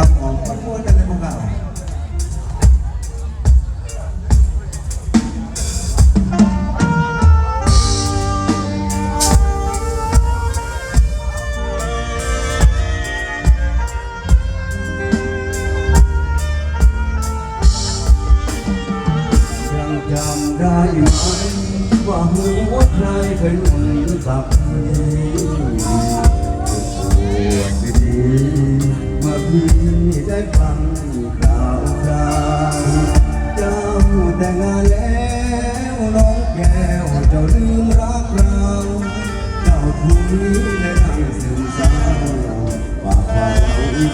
ครับออกมาพูดกันเลยพวกเรายังจำได้ไหมว่าหัวใจเคยหนุนสับปวดดี ๆเมื่อพี่ได้ฟังข่าวคราวเจ้าแต่งงานแล้วน้องแก้วเจ้าลืมรักเราเจ้าทุนได้นั่งซึมเศร้าว่าความ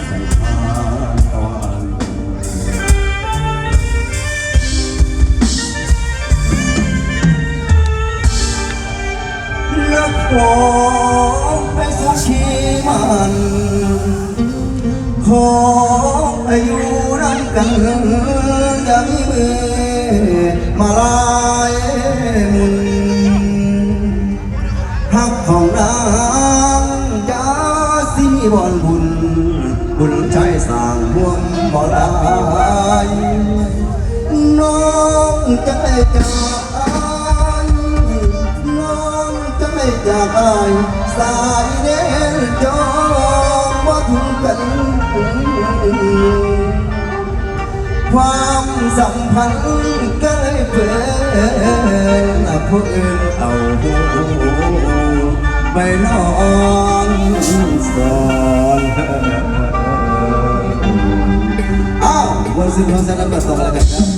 ใส่ผ้าตอนนักขอให้สุขีมัน อายุนำกันอย่ามีมือมาลายมุนหักของนางจะสิมีบอนบุญ บุญใจสร้างห่วงบ่ลายน้องจะไม่จากน้องจะไม่จากอายสายเน้นจองว่าถึงกัน ความสัมพันธ์ก็เลยเปิดผู้อื่นเอาไปนอนสอนอ้าววันสิ้นวันสนับสนุนอะไรกันครั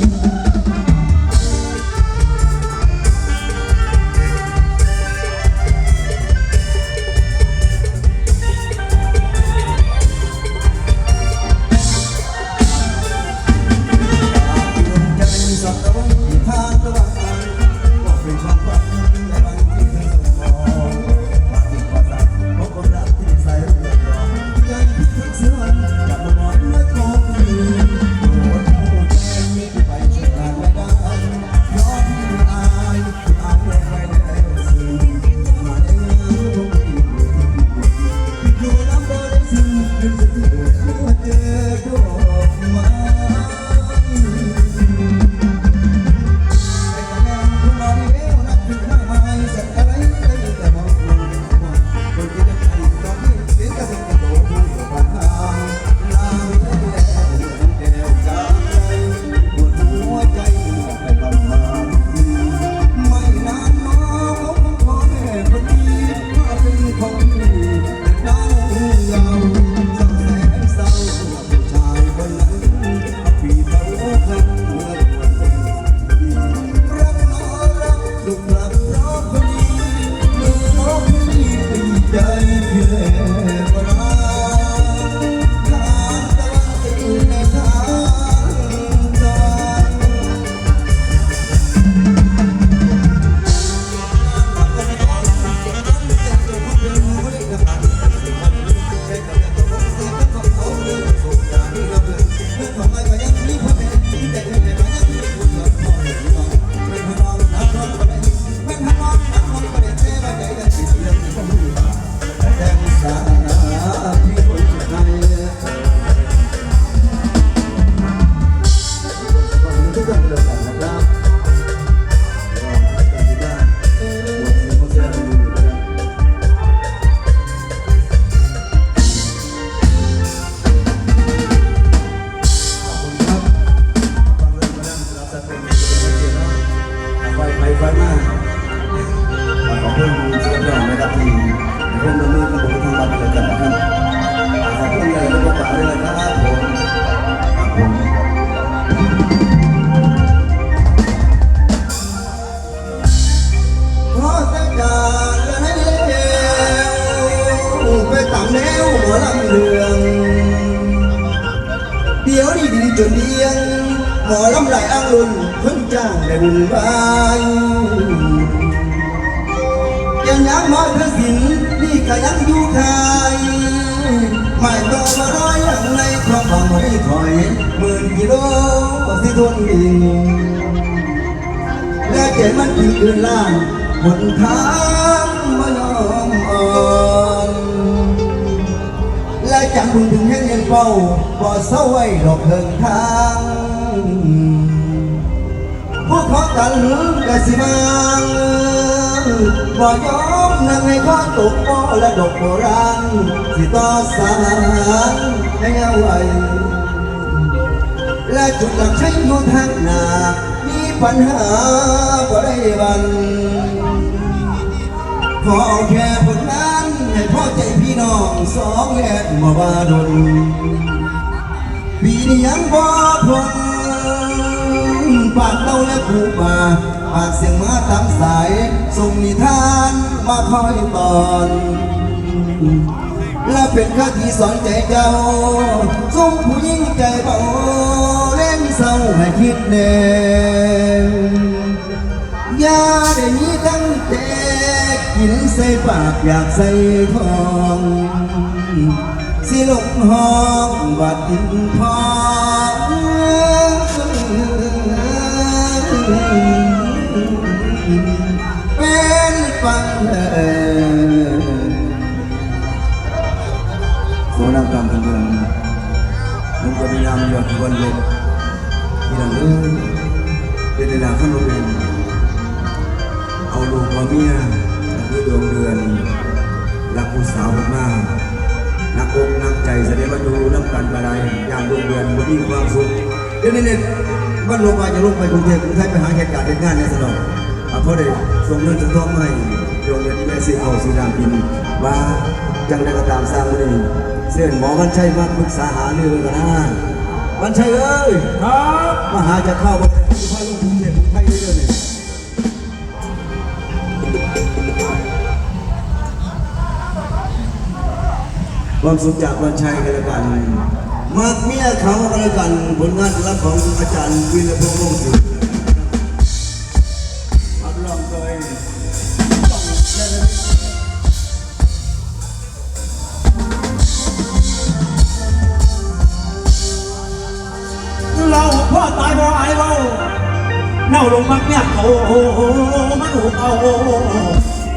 จนเดียง หมอลำไหลอ้างลุนเพิ่งจ้างได้บุญบายยังยังน้อยพระสินนี่ก็ยังอยู่คายไม่ต่อมาร้อยอย่างในความหวังไม่ถอยหมื่นกิโลสิทนดิ่งและใจมันที่คือนล้านหนทาง คุณถึงแห่งเงินเป้าบ่เศร้าไว้ดอกเดินทางผู้ขอกันกสิมังบ่ยอมนั่งให้ข้อตกบ่และดกโบราณสิต่อสารให้เอาไว้และจุดหลักใช้อยู่ทางหน้ามีปัญหาบ่ได้บันขอแค่ผลงานให้พ่อใจพี่น้องสองแล ดมาบาดนปีนี้ยังบ่พ้นปากเต้าและผูกมาปากเสียงมาตามสายส่งนิทานมาคอยตอน และเป็นคติสอนใจเจ้าส่งผู้หญิงใจเบาเล่นเศร้าให้คิดแน่อย่าได้มีตั้งแต่กินใส่ปากอยากใส่ทอง สิลงห้องบัดอินทองเป็นฟังเออโซนากรรมทั้งเมืองมันก็มีนามยอดวันลบที่นั่นเลยเป็นในนามขนมเองเอาลูกมาเมียคือดวงเดือนรักผู้สาวมาก นักอกนักใจแสดงว่าอยู่น้ำกันมาได้อย่างดวงเดือนมันมีความสุขเดี๋ยวนี้เนี่ยวันลงมาจะลงไปกรุงเทพกรุงเทพไปหาเหตุการณ์เหตุงานในสนองอะเพราะได้ส่งเงินส่งทองมาให้โรงเรียนแม่ซีเอาซีดามพินว่าจังได้ก็ตามสร้างมานี่เส้นหมอวันชัยมาปรึกษาหาเรื่องกันนะวันชัยเอ้ยครับมาหาจะเข้ามาเป็นพาลงกรุงเทพ ความสุขจากวันชัยกันล้วกันมากเมียเขากันแล้วกันผลงานรับของอาจารย์วิรพงษ์วงศ์ศิลป์รับรองโดยต้องเล่นเราพ่อตายบ่อายเราเน่าลงมักเนี่ยเขามันหูเอา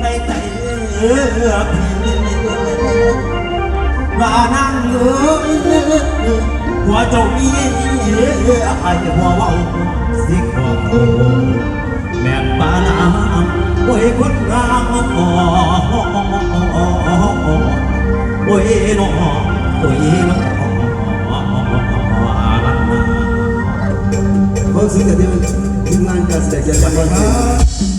ในใจเอือพี่ ว่านั่งเอือหัวเจ้ามีไอ้หัวเว้าสิขอเขาแม่ปานาโอ้ยคนงามโอ้ยน้อโอ้ยน้อความสุขจากที่มันทีมงานการแสดงจากวันวั